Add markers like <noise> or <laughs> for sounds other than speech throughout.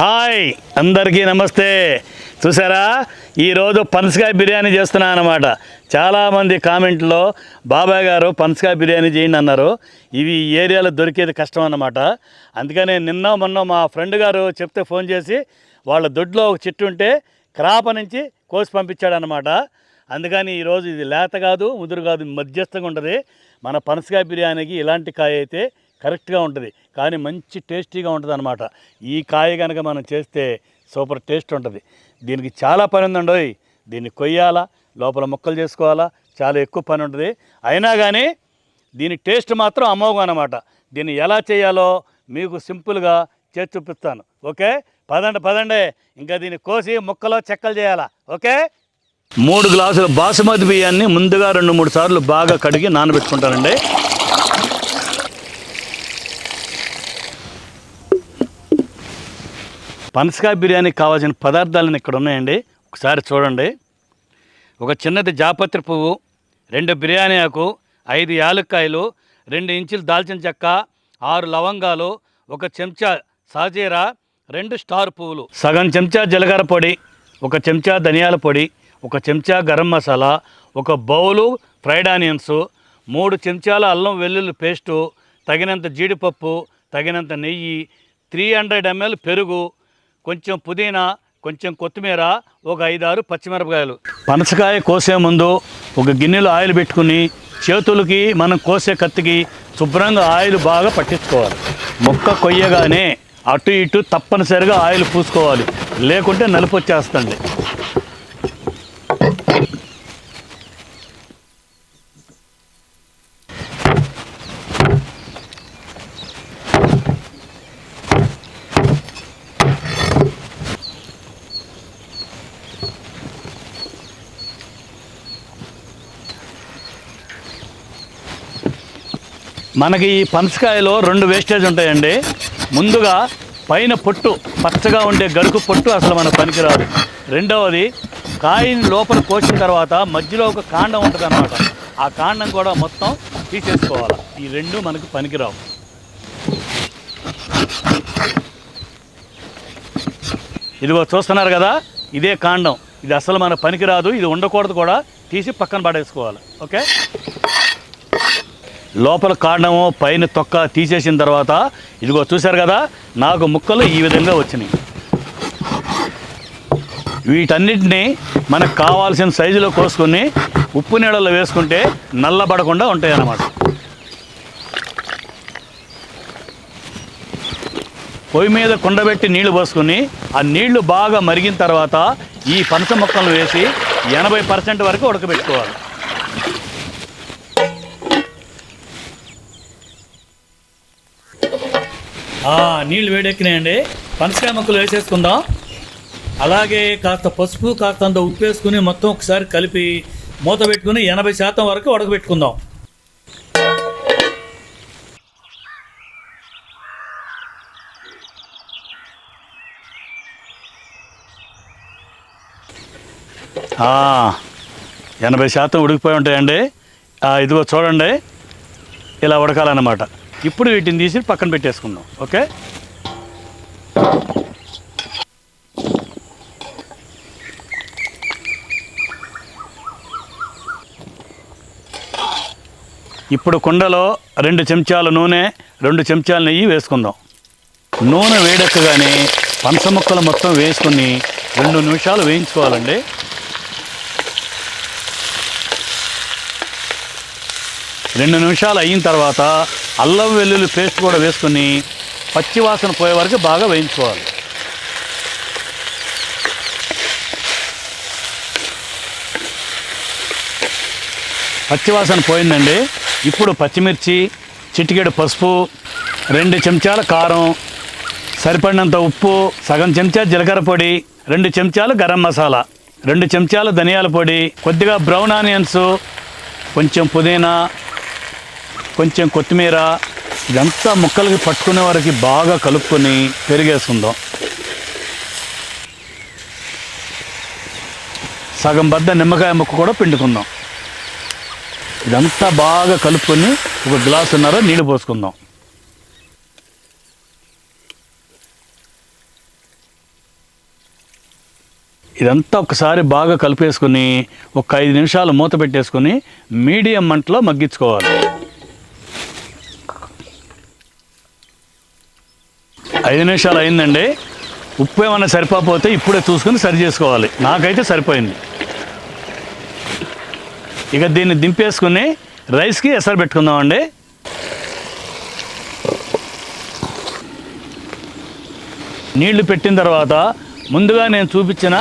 Hi అందరికీ నమస్తే. చూసారా? ఈరోజు పనసకాయ బిర్యానీ చేస్తున్నాను అనమాట చాలామంది కామెంట్లో బాబాయ్ గారు పనసకాయ బిర్యానీ చేయండి అన్నారు. ఇవి ఏరియాలో దొరికేది కష్టం అన్నమాట. అందుకనే నిన్న మొన్న మా ఫ్రెండ్ గారు చెప్తే ఫోన్ చేసి వాళ్ళ దొడ్లో ఒక చెట్టు ఉంటే క్రాప నుంచి కోసి పంపించాడనమాట అందుకని ఈరోజు ఇది లేత కాదు ముదురు కాదు మధ్యస్థంగా ఉంటుంది. మన పనసకాయ బిర్యానీకి ఇలాంటి కాయ అయితే కరెక్ట్గా ఉంటుంది. కానీ మంచి టేస్టీగా ఉంటుంది అనమాట ఈ కాయ కనుక మనం చేస్తే సూపర్ టేస్ట్ ఉంటుంది. దీనికి చాలా పని ఉందండి దీన్ని కొయ్యాలా లోపల ముక్కలు చేసుకోవాలా చాలా ఎక్కువ పని ఉంటుంది. అయినా కానీ దీని టేస్ట్ మాత్రం అమోఘం అనమాట దీన్ని ఎలా చేయాలో మీకు సింపుల్గా చేసి చూపిస్తాను. ఓకే? పదండి పదండి. ఇంకా దీన్ని కోసి ముక్కలో చెక్కలు చేయాలా. ఓకే? మూడు గ్లాసుల బాసుమతి బియ్యాన్ని ముందుగా రెండు మూడు సార్లు బాగా కడిగి నానబెట్టుకుంటానండి. పనసకాయ బిర్యానీకి కావాల్సిన పదార్థాలను ఇక్కడ ఉన్నాయండి. ఒకసారి చూడండి. ఒక చిన్నది జాపత్రి పువ్వు రెండు బిర్యానీ ఆకు ఐదు యాలక్కాయలు రెండు ఇంచులు దాల్చిన చెక్క ఆరు లవంగాలు ఒక చెంచా సాజీరా రెండు స్టార్ పువ్వులు. సగం చెంచా జీలకర్ర పొడి ఒక చెంచా ధనియాల పొడి ఒక చెంచా గరం మసాలా ఒక బౌలు ఫ్రైడ్ ఆనియన్స్ మూడు చెంచాల అల్లం వెల్లుల్లి పేస్టు తగినంత జీడిపప్పు తగినంత నెయ్యి త్రీ హండ్రెడ్ ఎంఎల్ పెరుగు కొంచెం పుదీనా కొంచెం కొత్తిమీర ఒక ఐదారు పచ్చిమిరపకాయలు. పనసకాయ కోసే ముందు ఒక గిన్నెలో ఆయిల్ పెట్టుకుని చేతులకి మనం కోసే కత్తికి శుభ్రంగా ఆయిల్ బాగా పట్టించుకోవాలి. మొక్క కొయ్యగానే అటు ఇటు తప్పనిసరిగా ఆయిల్ పూసుకోవాలి. లేకుంటే నలుపు వచ్చేస్తుంది. మనకి ఈ పనసకాయలో రెండు వేస్టేజ్ ఉంటాయండి. ముందుగా పైన పొట్టు పచ్చగా ఉండే గరుకు పొట్టు అసలు మన పనికిరాదు. రెండవది కాయని లోపల కోసిన తర్వాత మధ్యలో ఒక కాండం ఉంటుంది అనమాట ఆ కాండం కూడా మొత్తం తీసేసుకోవాలి. ఈ రెండు మనకు పనికిరావు. ఇదిగో చూస్తున్నారు కదా ఇదే కాండం. ఇది అసలు మన పనికిరాదు. ఇది ఉండకూడదు కూడా. తీసి పక్కన పడేసుకోవాలి. ఓకే? లోపల కాండము పైన తొక్క తీసేసిన తర్వాత ఇదిగో చూశారు కదా నాకు ముక్కలు ఈ విధంగా వచ్చినాయి. వీటన్నిటిని మనకు కావాల్సిన సైజులో కోసుకొని ఉప్పు నీళ్ళలో వేసుకుంటే నల్లబడకుండా ఉంటాయి అన్నమాట పొయ్యి మీద కుండబెట్టి నీళ్ళు పోసుకొని ఆ నీళ్ళు బాగా మరిగిన తర్వాత ఈ పనస మొక్కలను వేసి ఎనభై పర్సెంట్ వరకు ఉడకబెట్టుకోవాలి. నీళ్ళు వేడెక్కినాయండి. పనసకాయ ముక్కలు వేసేసుకుందాం. అలాగే కాస్త పసుపు కాస్త అంత ఉప్పు వేసుకుని మొత్తం ఒకసారి కలిపి మూత పెట్టుకుని ఎనభై శాతం వరకు ఉడకబెట్టుకుందాం. ఎనభై శాతం ఉడికిపోయి ఉంటాయండి. ఇదిగో చూడండి. ఇలా ఉడకాలన్నమాట. ఇప్పుడు వీటిని తీసి పక్కన పెట్టేసుకుందాం ఓకే? ఇప్పుడు కుండలో రెండు చెంచాల నూనె రెండు చెంచాల నెయ్యి వేసుకుందాం. నూనె వేడెక్కగానే పంచ ముక్కలు మొత్తం వేసుకుని రెండు నిమిషాలు వేయించుకోవాలండి. రెండు నిమిషాలు అయిన తర్వాత అల్లం వెల్లుల్లి పేస్ట్ కూడా వేసుకుని పచ్చివాసన పోయే వరకు బాగా వేయించుకోవాలి. పచ్చివాసన పోయిందండి. ఇప్పుడు పచ్చిమిర్చి చిటికెడు పసుపు రెండు చెంచాల కారం సరిపడినంత ఉప్పు సగం చెంచా జీలకర్ర పొడి రెండు చెంచాలు గరం మసాలా రెండు చెంచాలు ధనియాల పొడి కొద్దిగా బ్రౌన్ ఆనియన్స్ కొంచెం పుదీనా కొంచెం కొత్తిమీర ఇదంతా ముక్కలకి పట్టుకునే వరకు బాగా కలుపుకొని పెరిగేసుకుందాం. సగం బద్ద నిమ్మకాయ ముక్క కూడా పిండుకుందాం. ఇదంతా బాగా కలుపుకొని ఒక గ్లాసున్నర నీళ్ళు పోసుకుందాం. ఇదంతా ఒకసారి బాగా కలిపేసుకుని ఒక ఐదు నిమిషాలు మూత పెట్టేసుకుని మీడియం మంటలో మగ్గించుకోవాలి. ఐదు నిమిషాలు అయిందండి. ఉప్పు ఏమైనా సరిపోతే ఇప్పుడే చూసుకుని సరి చేసుకోవాలి. నాకైతే సరిపోయింది. ఇక దీన్ని దింపేసుకుని రైస్కి ఎసరు పెట్టుకుందామండి. నీళ్ళు పెట్టిన తర్వాత ముందుగా నేను చూపించిన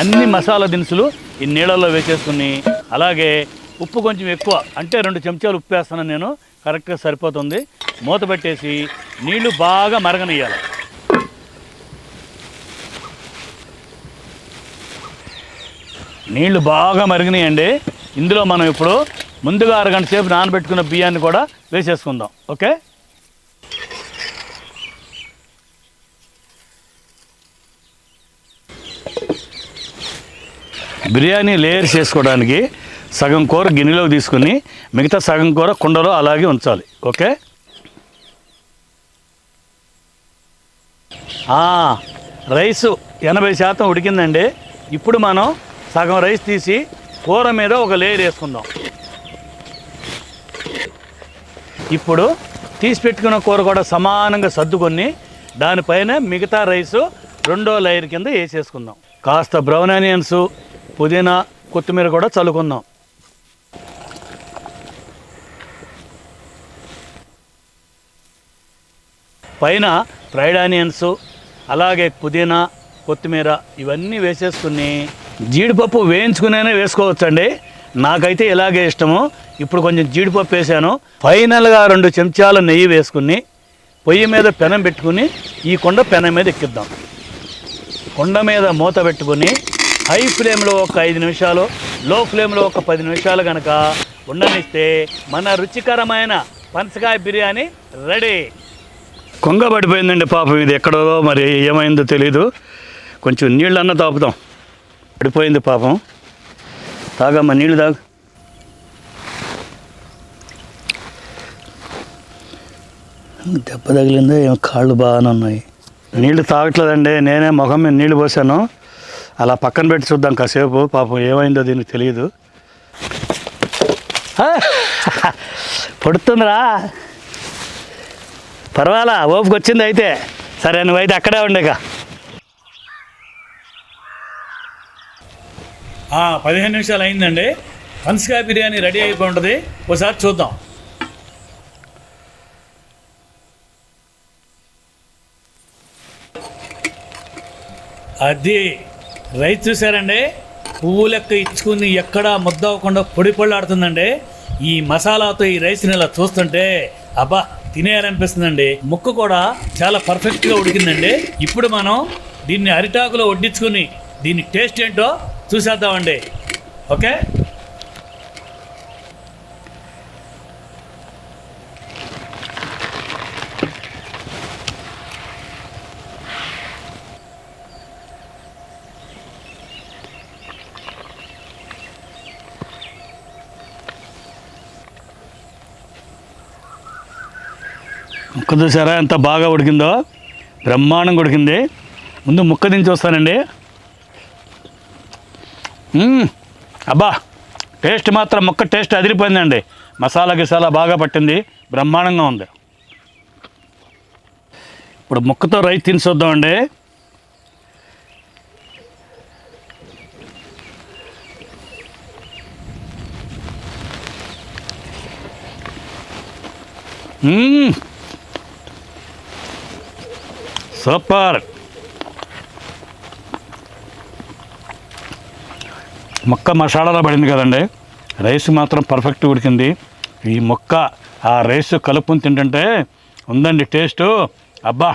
అన్ని మసాలా దినుసులు ఈ నీళ్ళల్లో వేసేసుకుని అలాగే ఉప్పు కొంచెం ఎక్కువ అంటే రెండు చెంచాలు ఉప్పు వేస్తాను నేను. కరెక్ట్గా సరిపోతుంది. మూత పెట్టేసి నీళ్ళు బాగా మరగనియ్యాలి. నీళ్ళు బాగా మరిగినాయండి. ఇందులో మనం ఇప్పుడు ముందుగా అరగంట సేపు నానబెట్టుకున్న బియ్యాన్ని కూడా వేసేసుకుందాం. ఓకే? బిర్యానీ లేయర్స్ చేసుకోవడానికి సగం కూర గిన్నెలోకి తీసుకుని మిగతా సగం కూర కుండలో అలాగే ఉంచాలి. ఓకే? రైస్ రైసు ఎనభై శాతం ఉడికిందండి. ఇప్పుడు మనం సగం రైస్ తీసి కూర మీద ఒక లేయర్ వేసుకుందాం. ఇప్పుడు తీసి పెట్టుకున్న కూర కూడా సమానంగా సర్దుకొని దానిపైన మిగతా రైసు రెండో లేయర్ కింద వేసేసుకుందాం. కాస్త బ్రౌన్ ఆనియన్స్ పుదీనా కొత్తిమీర కూడా చల్లుకుందాం. పైన ఫ్రైడ్ ఆనియన్స్ అలాగే పుదీనా కొత్తిమీర ఇవన్నీ వేసేసుకుని జీడిపప్పు వేయించుకునే వేసుకోవచ్చండి. నాకైతే ఇలాగే ఇష్టము. ఇప్పుడు కొంచెం జీడిపప్పు వేసాను. ఫైనల్గా రెండు చెంచాల నెయ్యి వేసుకుని పొయ్యి మీద పెనం పెట్టుకుని ఈ కొండ పెనం మీద ఎక్కిద్దాం. కొండ మీద మూత పెట్టుకుని హై ఫ్లేమ్లో ఒక ఐదు నిమిషాలు లో ఫ్లేమ్లో ఒక పది నిమిషాలు కనుక ఉండనిస్తే మన రుచికరమైన పనసకాయ బిర్యానీ రెడీ. కొంగ పడిపోయిందండి పాపం ఇది ఎక్కడో మరి ఏమైందో తెలీదు. కొంచెం నీళ్ళన్నా తాపుదాం పడిపోయింది పాపం. తాగమ్మా నీళ్ళు తాగు. దెబ్బ తగిలిందో ఏమో కాళ్ళు బాగానే ఉన్నాయి. నీళ్ళు తాగట్లేదండి నేనే ముఖం మీద నీళ్ళు పోసాను. అలా పక్కన పెట్టి చూద్దాం కాసేపు పాపం ఏమైందో దీనికి తెలియదు <laughs> పడుతుందిరా. పర్వాలా ఓపిక వచ్చింది అయితే. సరే నువ్వైతే అక్కడే ఉండేక పదిహేను నిమిషాలు అయిందండి. పనసకాయ బిర్యానీ రెడీ అయిపోయి ఉంటుంది. ఒకసారి చూద్దాం. అది రైస్ చూసారండి పువ్వు లెక్క ఇచ్చుకుని ఎక్కడా ముద్ద అవ్వకుండా పొడి పొళ్ళాడుతుందండి ఈ మసాలాతో ఈ రైస్ని ఇలా చూస్తుంటే అబ్బా! తినేయాలనిపిస్తుందండి. ముక్క కూడా చాలా పర్ఫెక్ట్గా ఉడికిందండి. ఇప్పుడు మనం దీన్ని అరిటాకులో వడ్డించుకొని దీని టేస్ట్ ఏంటో చూసేద్దామండి. ఓకే? చూసారా ఎంత బాగా ఉడికిందో? బ్రహ్మాండంగా ఉడికింది. ముందు ముక్క దించి వస్తానండి. అబ్బా టేస్ట్ మాత్రం ముక్క టేస్ట్ అదిరిపోయిందండి. మసాలా గిసాలా బాగా పట్టింది. బ్రహ్మాండంగా ఉంది. ఇప్పుడు ముక్కతో రైస్ తిని చూద్దామండి. Mmm. సూపర్. మొక్క మసాలాలో పడింది కదండి. రైస్ మాత్రం పర్ఫెక్ట్ ఉడికింది. ఈ మొక్క ఆ రైస్ కలుపుని తింటుంటే ఉందండి టేస్టు. అబ్బా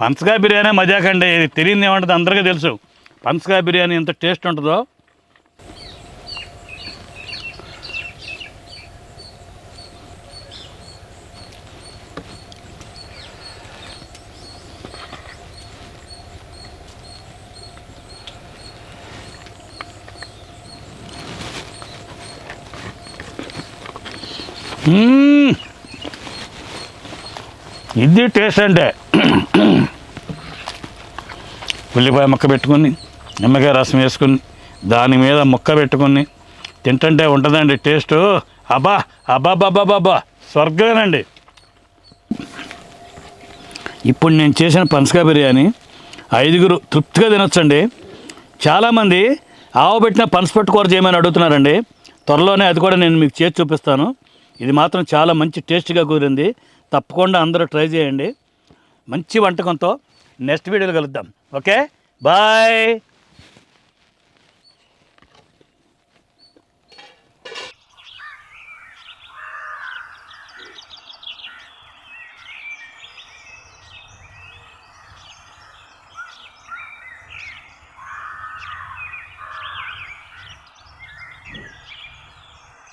పంచకాయ బిర్యానీ మజాకండి. ఇది తెలియదు ఏమంటుంది అందరికీ తెలుసు. పంచకాయ బిర్యానీ ఎంత టేస్ట్ ఉంటుందో. ఇది టేస్ట్ అంటే ఉల్లిపాయ ముక్క పెట్టుకుని నిమ్మకాయ రసం వేసుకుని దాని మీద ముక్క పెట్టుకుని తింటుంటే ఉంటుందండి టేస్ట్. అబ్బా అబ్బా బాబా బాబా స్వర్గమేనండి ఇప్పుడు నేను చేసిన పనసకాయ బిర్యానీ ఐదుగురు తృప్తిగా తినొచ్చండి. చాలామంది ఆవు పెట్టిన పనసపట్టు కూర చేయమని అడుగుతున్నారండి. త్వరలోనే అది కూడా నేను మీకు చేసి చూపిస్తాను. ఇది మాత్రం చాలా మంచి టేస్ట్గా కుదిరింది. తప్పకుండా అందరూ ట్రై చేయండి. మంచి వంటకంతో నెక్స్ట్ వీడియోలో కలుద్దాం. ఓకే? బాయ్!